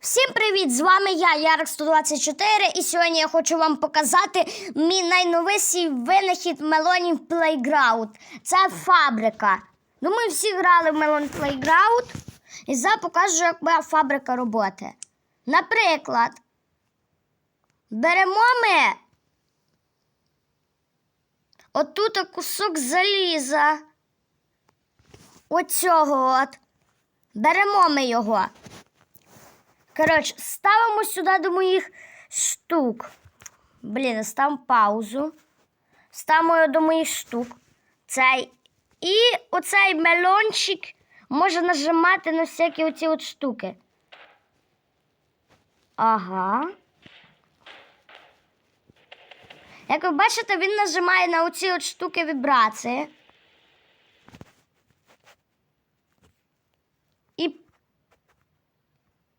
Всім привіт! З вами я, Ярик 124, і сьогодні я хочу вам показати мій найновіший винахід Melon Playground. Це фабрика. Ну, ми всі грали в Melon Playground, і зараз покажу, як моя фабрика роботи. Наприклад, беремо ми отут кусок заліза. Оцього от. Беремо ми його. Коротше, ставимо сюди до моїх штук. Блін, ставимо паузу. Ставимо до моїх штук. Цей. І оцей мельончик може нажимати на всякі оці от штуки. Ага. Як ви бачите, він нажимає на оці от штуки вібрації.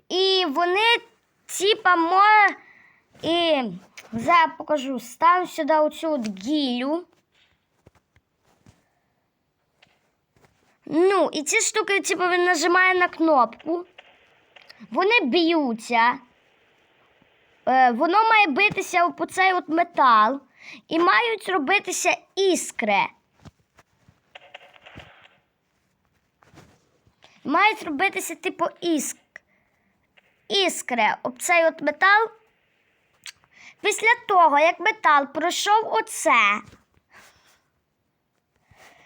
І вони, типа, мо... І зараз покажу. Ставимо сюди оцю гілю. Ну, і ці штуки, типу, він нажимає на кнопку. Вони б'ються. Е, воно має битися по цей от метал. І мають робитися іскри. Мають робитися, типу, іск іскри об цей от метал. Після того, як метал пройшов оце,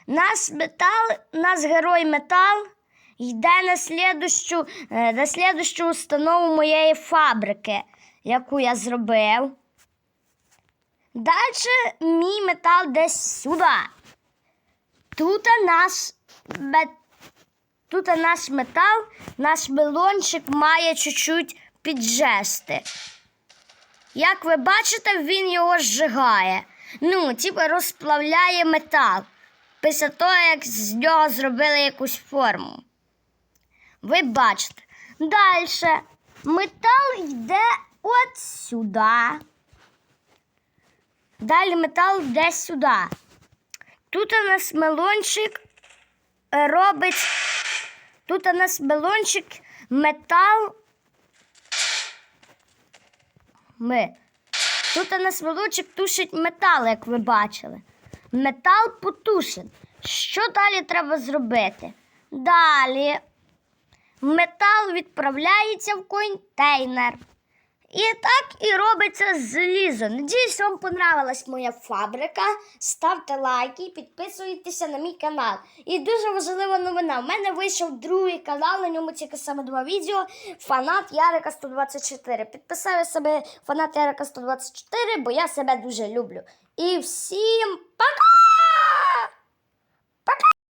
наш метал, наш герой метал йде на слідущу, е, на слідущу установу моєї фабрики, яку я зробив. Далі мій метал десь сюди. Тут наш метал. Тут наш метал, наш мелончик має чуть-чуть піджести. Як ви бачите, він його зжигає. Ну, типу розплавляє метал після того, як з нього зробили якусь форму. Ви бачите. Далі метал йде от сюди. Далі метал йде сюди. Тут у нас мелончик робить. Тут у нас балончик, метал. Ми. Тут у нас балончик тушить метал, як ви бачили. Метал потушен. Що далі треба зробити? Далі метал відправляється в контейнер. І так і робиться залізо. Надіюсь, вам понравилась моя фабрика. Ставте лайки, підписуйтеся на мій канал. І дуже важлива новина. У мене вийшов другий канал, на ньому тільки саме два відео. Фанат Ярика 124. Підписав я себе фанат Ярика 124, бо я себе дуже люблю. І всім